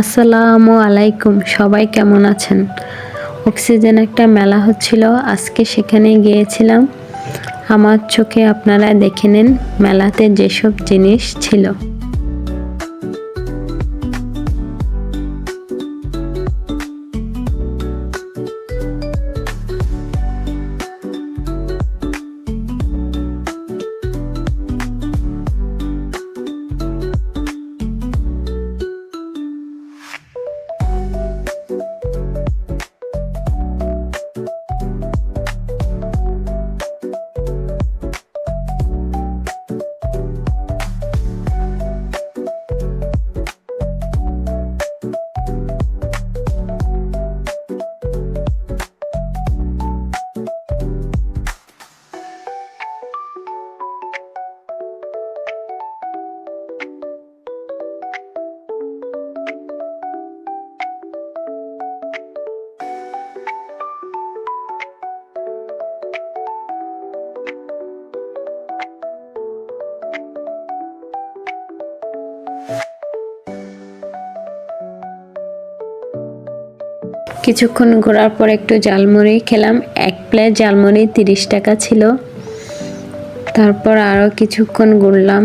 আসসালামু আলাইকুম, সবাই কেমন আছেন? অক্সিজেন একটা মেলা হচ্ছিল, আজকে সেখানে গিয়েছিলাম। আমার চোখে আপনারা দেখে নেন, মেলাতে যেসব জিনিস ছিল। কিছুক্ষণ ঘোরার পর একটু জালমুড়ি খেলাম। এক প্লেট জালমুড়ি তিরিশ টাকা ছিল। তারপর আরও কিছুক্ষণ ঘুরলাম।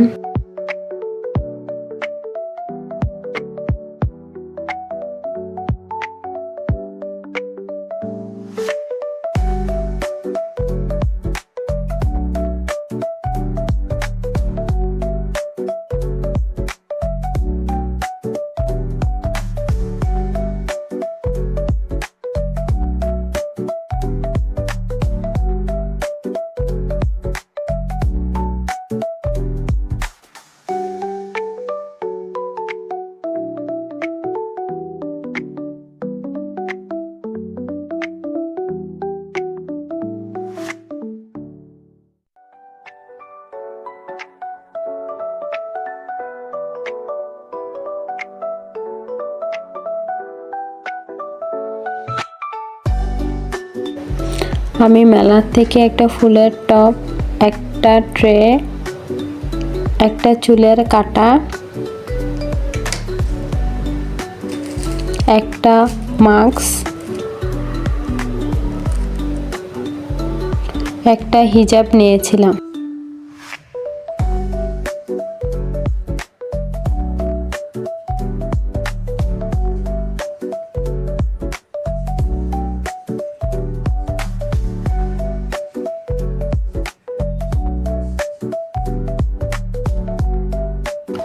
আমি মেলার থেকে একটা ফুলের টপ একটা ট্রে, একটা চুলের কাটা, একটা মাস্ক, একটা হিজাব নিয়েছিলাম।